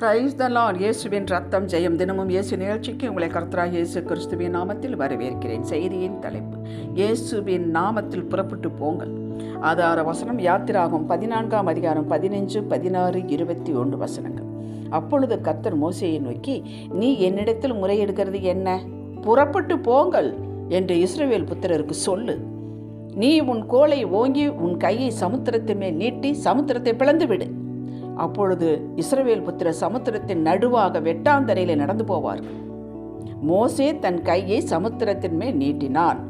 Praise the Lord இயேசுவின் ரத்தம் ஜெயம். தினமும் இயேசு நிகழ்ச்சிக்கு உங்களை கர்த்தராக இயேசு கிறிஸ்துவின் நாமத்தில் வரவேற்கிறேன். செய்தியின் தலைப்பு இயேசுவின் நாமத்தில் புறப்பட்டு போங்கள். ஆதார வசனம் யாத்திராகும் பதினான்காம் அதிகாரம் பதினஞ்சு பதினாறு இருபத்தி ஒன்று வசனங்கள். அப்பொழுது கர்த்தர் மோசையை நோக்கி நீ என்னிடத்தில் முறையிடுகிறது என்ன? புறப்பட்டு போங்கள் என்று இஸ்ரேவேல் புத்திரருக்கு சொல்லு. நீ உன் கோலை ஓங்கி உன் கையை சமுத்திரத்தின் மேல் நீட்டி சமுத்திரத்தை பிளந்து விடு அப்பொழுது இஸ்ரவேல் புத்திர சமுத்திரத்தின் நடுவாக வெட்டாந்தரையில் நடந்து போவார்கள் மோசே தன் கையை சமுத்திரத்தின் மேல் நீட்டினான்.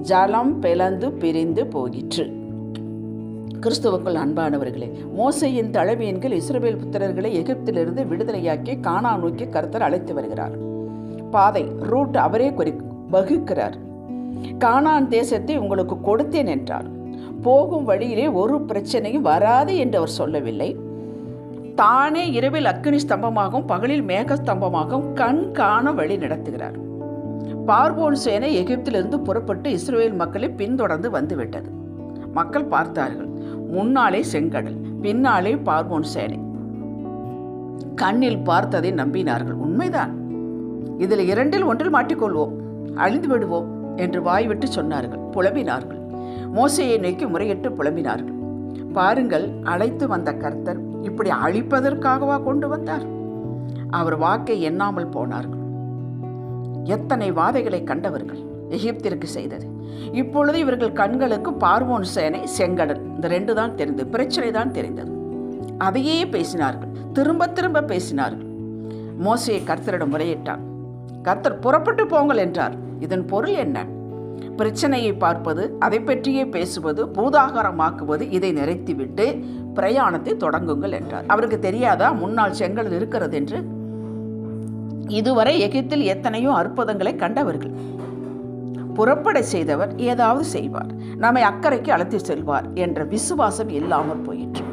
ஜலம் பிளந்து பிரிந்து போயிற்று. கிறிஸ்துவுக்குள் அன்பானவர்களே மோசையின் தலைவியன்கள் இஸ்ரவேல் புத்திரர்களை எகிப்திலிருந்து விடுதலையாக்கி காணா நோக்கி கருத்தர் அழைத்து வருகிறார். பாதை ரூட் அவரே குறி வகுக்கிறார். காணான் தேசத்தை உங்களுக்கு கொடுத்தேன் என்றார். போகும் வழியிலே ஒரு பிரச்சனையும் வராது என்று அவர் சொல்லவில்லை. தானே இரவில் அக்னி ஸ்தம்பமாகவும் பகலில் மேக ஸ்தம்பமாகவும் கண் காண வழி நடத்துகிறார். பார்போன் சேனை எகிப்திலிருந்து புறப்பட்டு இஸ்ரேல் மக்களை பின்தொடர்ந்து வந்துவிட்டது. மக்கள் பார்த்தார்கள் முன்னாலே செங்கடல் பின்னாலே பார்போன் சேனை. கண்ணில் பார்த்ததை நம்பினார்கள். உண்மைதான். இதில் இரண்டில் ஒன்றில் மாட்டிக்கொள்வோம் அழிந்து விடுவோம் என்று வாய்விட்டு சொன்னார்கள். புலம்பினார்கள். மோசையை நோக்கி முறையிட்டு புலம்பினார்கள். பாருங்கள் அழைத்து வந்த கர்த்தர் இப்படி அழிப்பதற்காகவா கொண்டு வந்தார்? அவர் வாக்கை எண்ணாமல் போனார்கள். எத்தனை வாதைகளை கண்டவர்கள் எகிப்திற்கு செய்தது. இப்பொழுது இவர்கள் கண்களுக்கு பார்வோன் சேனை செங்கடல் இந்த ரெண்டு தான் தெரிந்தது பிரச்சனை தான் தெரிந்தது. அதையே பேசினார்கள். திரும்ப திரும்ப பேசினார்கள். மோசையை கர்த்தரிடம் முறையிட்டான். கர்த்தர் புறப்பட்டு போங்கள் என்றார். இதன் பொருள் என்ன? பிரச்சனையை பார்ப்பது அதை பற்றியே பேசுவது பூதாகாரமாக்குவது இதை நிறைத்திவிட்டு பிரயாணத்தை தொடங்குங்கள் என்றார். அவருக்கு தெரியாதா முன்னால் செங்கல் இருக்கிறது என்று? இதுவரை எகிப்தில் எத்தனையோ அற்புதங்களை கண்டவர்கள். புறப்பட செய்தவர் ஏதாவது செய்வார். நம்மை அக்கறைக்கு அழைத்து செல்வார் என்ற விசுவாசம் இல்லாமல் போயிற்று.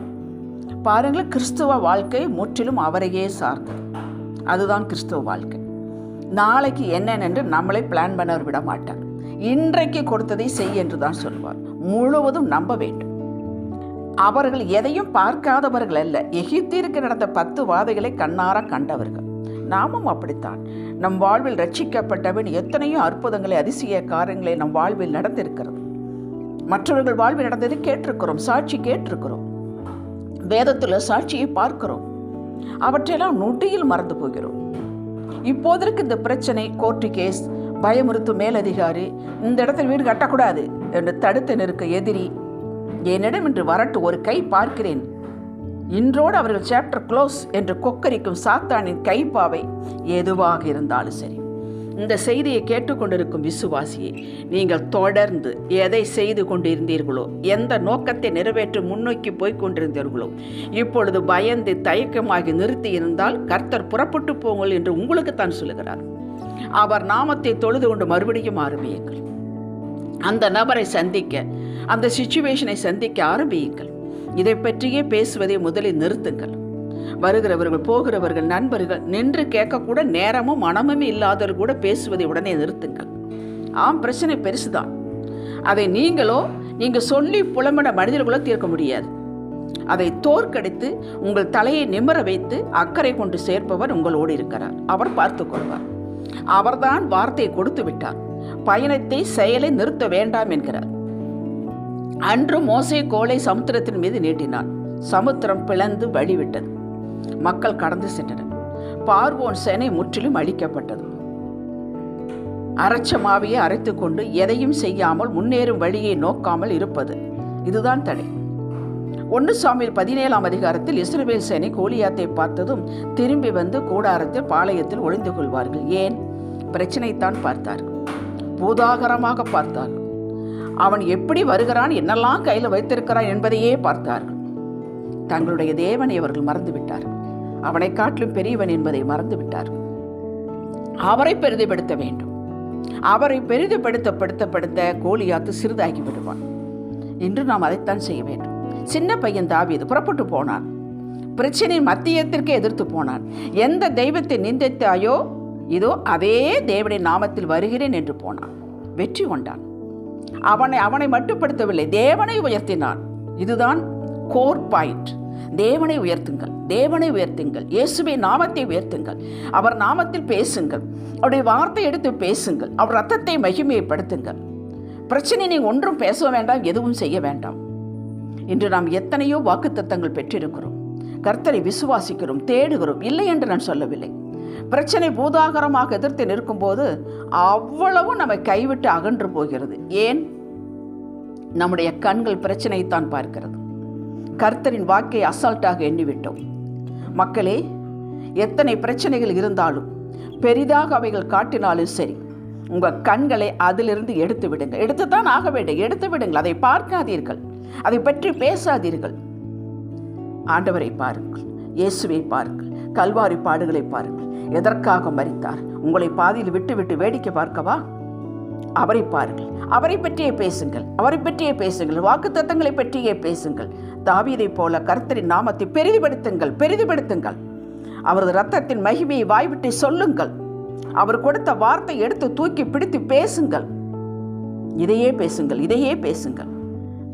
பாருங்கள் கிறிஸ்துவ வாழ்க்கை முற்றிலும் அவரையே சார்ந்தது. அதுதான் கிறிஸ்துவ வாழ்க்கை. நாளைக்கு என்னென்னு நம்மளை பிளான் பண்ணவர் விட மாட்டார் இன்றைக்கு கொடுத்ததை செய் என்று தான் சொல்வார். முழுவதும் நம்ப வேண்டும். அவர்கள் எதையும் பார்க்காதவர்கள் அல்ல. எகிப்திற்கு நடந்த பத்து வாதைகளை கண்ணார கண்டவர்கள். நாமும் அப்படித்தான். நம் வாழ்வில் ரட்சிக்கப்பட்டவன் எத்தனையோ அற்புதங்களை அதிசய காரியங்களை நம் வாழ்வில் நடந்திருக்கிறது. மற்றவர்கள் வாழ்வில் நடந்ததை கேட்டிருக்கிறோம் சாட்சி கேட்டிருக்கிறோம். வேதத்தில் சாட்சியை பார்க்கிறோம். அவற்றையெல்லாம் நொட்டியில் மறந்து போகிறோம். இப்போதற்கு இந்த பிரச்சனை கோர்ட்டு கேஸ் பயமுறுத்தும் மேலதிகாரி இந்த இடத்தில் வீடு கட்டக்கூடாது என்று தடுத்து நிற்க எதிரி என்னிடம் இன்று வரட்டு ஒரு கை பார்க்கிறேன். இன்றோடு அவர்கள் சாப்டர் க்ளோஸ் என்று கொக்கரிக்கும் சாத்தானின் கைப்பாவை எதுவாக இருந்தாலும் சரி. இந்த செய்தியை கேட்டுக்கொண்டிருக்கும் விசுவாசியை நீங்கள் தொடர்ந்து எதை செய்து கொண்டிருந்தீர்களோ எந்த நோக்கத்தை நிறைவேற்றி முன்னோக்கி போய் கொண்டிருந்தீர்களோ இப்பொழுது பயந்து தயக்கமாகி நிறுத்தி இருந்தால் கர்த்தர் புறப்பட்டு போங்கள் என்று உங்களுக்கு தான் சொல்லுகிறார். அவர் நாமத்தை தொழுது கொண்டு மறுபடியும் ஆரம்பியுங்கள். அந்த நபரை சந்திக்க அந்த சுச்சுவேஷனை சந்திக்க ஆரம்பியுங்கள். இதை பற்றியே பேசுவதை முதலில் நிறுத்துங்கள். வருகிறவர்கள் போகிறவர்கள் நண்பர்கள் நின்று கேட்கக்கூட நேரமும் மனமும் இல்லாதவர்கள் கூட பேசுவதை உடனே நிறுத்துங்கள். ஆம் பிரச்சனை பெருசுதான். அதை நீங்களோ நீங்கள் சொல்லி புலம்பட மனிதர்களோ தீர்க்க முடியாது. அதை தோற்கடித்து உங்கள் தலையை நிமிர வைத்து அக்கறை கொண்டு சேர்ப்பவர் உங்களோடு இருக்கிறார். அவர் பார்த்து கொள்வார். அவர்தான் வார்த்தை கொடுத்து விட்டார். பயணத்தை செயலை நிறுத்த வேண்டாம் என்கிறார். அன்று மோசை கோலை சமுத்திரத்தின் மீது நீட்டினான். சமுத்திரம் பிளந்து வழிவிட்டது. மக்கள் கடந்து சென்றனர். பார்வோன் சேனை முற்றிலும் அழிக்கப்பட்டது. அரைச்ச மாவியை அரைத்து கொண்டு எதையும் செய்யாமல் முன்னேறும் வழியை நோக்காமல் இருப்பது. இதுதான் தடை. ஒன்று சாமியில் பதினேழாம் அதிகாரத்தில் இஸ்ரவேல் சேனை கோலியாத்தை பார்த்ததும் திரும்பி வந்து கூடாரத்தில் பாளையத்தில் ஒளிந்து கொள்வார்கள். ஏன்? பிரச்சனைத்தான் பார்த்தார்கள் பூதாகரமாக பார்த்தார்கள் அவன் எப்படி வருகிறான்? என்னெல்லாம் கையில் வைத்திருக்கிறான் என்பதையே பார்த்தார்கள் தங்களுடைய தேவனை அவர்கள் மறந்துவிட்டார்கள் அவனை காட்டிலும் பெரியவன் என்பதை மறந்துவிட்டார்கள் அவரை பெரிதுபடுத்த வேண்டும். அவரை பெரிதுபடுத்த படுத்தப்படுத்த கோலியாத்து சிறிதாகி விடுவான். இன்று நாம் அதைத்தான் செய்ய வேண்டும். சின்ன பையன் தாவியது புறப்பட்டு போனான். பிரச்சனை மத்தியத்திற்கே எதிர்த்து போனான். எந்த தெய்வத்தை நிந்தித்தாயோ இதோ அதே தேவனின் நாமத்தில் வருகிறேன் என்று போனான். வெற்றி கொண்டான். அவனை அவனை மட்டுப்படுத்தவில்லை தேவனை உயர்த்தினான். இதுதான் கோர் பாயிண்ட் தேவனை உயர்த்துங்கள் தேவனை உயர்த்துங்கள் இயேசுவை நாமத்தை உயர்த்துங்கள். அவர் நாமத்தில் பேசுங்கள் அவருடைய வார்த்தை எடுத்து பேசுங்கள் அவர் ரத்தத்தை மகிமைப்படுத்துங்கள். பிரச்சனை நீ ஒன்றும் பேச வேண்டாம் எதுவும் செய்ய வேண்டாம். இன்று நாம் எத்தனையோ வாக்குத்தத்தங்கள் பெற்றிருக்கிறோம். கர்த்தரை விசுவாசிக்கிறோம் தேடுகிறோம். இல்லை என்று நான் சொல்லவில்லை. பிரச்சனை பூதாகரமாக எதிர்த்து நிற்கும்போது அவ்வளவும் நம்மை கைவிட்டு அகன்று போகிறது. ஏன்? நம்முடைய கண்கள் பிரச்சனையைத்தான் பார்க்கிறது. கர்த்தரின் வாக்கை அசால்ட்டாக எண்ணிவிட்டோம். மக்களே எத்தனை பிரச்சனைகள் இருந்தாலும் பெரிதாக அவைகள் காட்டினாலும் சரி உங்கள் கண்களை அதிலிருந்து எடுத்து விடுங்கள். எடுத்து தான் ஆக வேண்டும். எடுத்து விடுங்கள். அதை பார்க்காதீர்கள். அதை பற்றி பேசாதீர்கள். ஆண்டவரை பாருங்கள் இயேசுவை பாருங்கள் கல்வாரி பாடுகளை பாருங்கள். எதற்காக மறித்தார் உங்களை பாதியில் விட்டுவிட்டு வேடிக்கை பார்க்கவா? அவரை பாருங்கள் அவரை பற்றியே பேசுங்கள் அவரை பற்றியே பேசுங்கள் வாக்கு தத்தங்களை பற்றியே பேசுங்கள். தாவீதை போல கர்த்தரின் நாமத்தை பெரிதிப்படுத்துங்கள் பெரிதிப்படுத்துங்கள் அவரது ரத்தத்தின் மகிமையை வாய்விட்டு சொல்லுங்கள். அவர் கொடுத்த வார்த்தை எடுத்து தூக்கி பிடித்து பேசுங்கள். இதையே பேசுங்கள் இதையே பேசுங்கள்.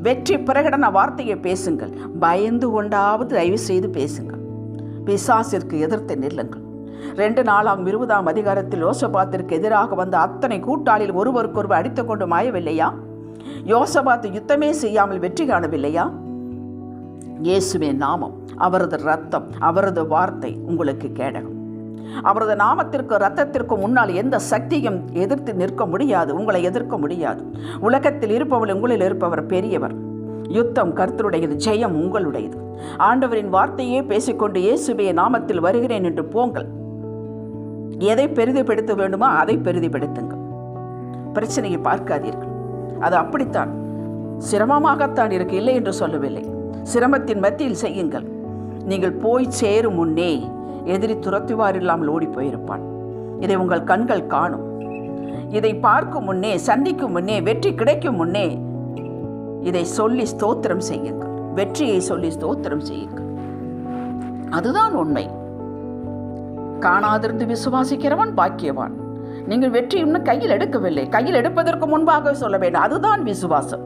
வெற்றி பிரகடன வார்த்தையை பேசுங்கள். பயந்து கொண்டாவது தயவு செய்து பேசுங்கள். பிசாசிற்கு எதிர்த்து நில்லுங்கள். ரெண்டு நாளாம் இருபதாம் அதிகாரத்தில் யோசபாத்திற்கு எதிராக வந்த அத்தனை கூட்டாளில் ஒருவருக்கொருவர் அடித்து கொண்டு மாயவில்லையா? யோசபாத்து யுத்தமே செய்யாமல் வெற்றி காணவில்லையா? இயேசுவே நாமம் அவரது ரத்தம் அவரது வார்த்தை உங்களுக்கு கேடகம். அவரது நாமத்திற்கு ரத்தத்திற்கு முன்னால் எந்த சக்தியும் எதிர்த்து நிற்க முடியாது உங்களை எதிர்க்க முடியாது. உலகத்தில் இருப்பவள் உங்களில் இருப்பவர் பெரியவர். யுத்தம் கர்த்தருடையது ஜெயம் உங்களுடையது. ஆண்டவரின் வார்த்தையே பேசிக்கொண்டு இயேசுவே நாமத்தில் வருகிறேன் என்று போங்கள். எதை பெரிதுபடுத்த வேண்டுமோ அதை பெரிதிப்படுத்துங்கள் பிரச்சனையை பார்க்காதீர்கள். அது அப்படித்தான். சிரமமாகத்தான் இருக்கு இல்லை என்று சொல்லவில்லை. சிரமத்தின் மத்தியில் செய்யுங்கள். நீங்கள் போய் சேரும் முன்னே எதிரி துரத்துவார் இல்லாமல் ஓடி போயிருப்பான் இதை உங்கள் கண்கள் காணும். இதை பார்க்கும் முன்னே சந்திக்கும் முன்னே வெற்றி கிடைக்கும் முன்னே இதை சொல்லி ஸ்தோத்திரம் செய்யுங்கள். வெற்றியை சொல்லி ஸ்தோத்திரம் செய்யுங்கள். அதுதான் உண்மை. காணாதிருந்து விசுவாசிக்கிறவன் பாக்கியவான். நீங்கள் வெற்றி இன்னும் கையில் எடுக்கவில்லை. கையில் எடுப்பதற்கு முன்பாக சொல்ல வேண்டும். அதுதான் விசுவாசம்.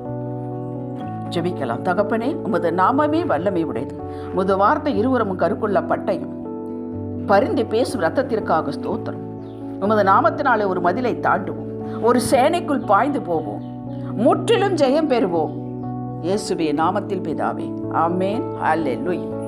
ஜெபிக்கலாம். தகப்பனே உமது நாமமே வல்லமை உடையது. உமது வார்த்தை இருவரும் கருக்குள்ள பட்டையும். பரிந்து பேசும் ரத்தத்திற்காக ஸ்தோத்திரம். உமது நாமத்தினாலே ஒரு மதிலை தாண்டுவோம். ஒரு சேனைக்குள் பாய்ந்து போவோம். முற்றிலும் ஜெயம் பெறுவோம். இயேசுவே நாமத்தில் பிதாவே. ஆமேன். அல்லேலூயா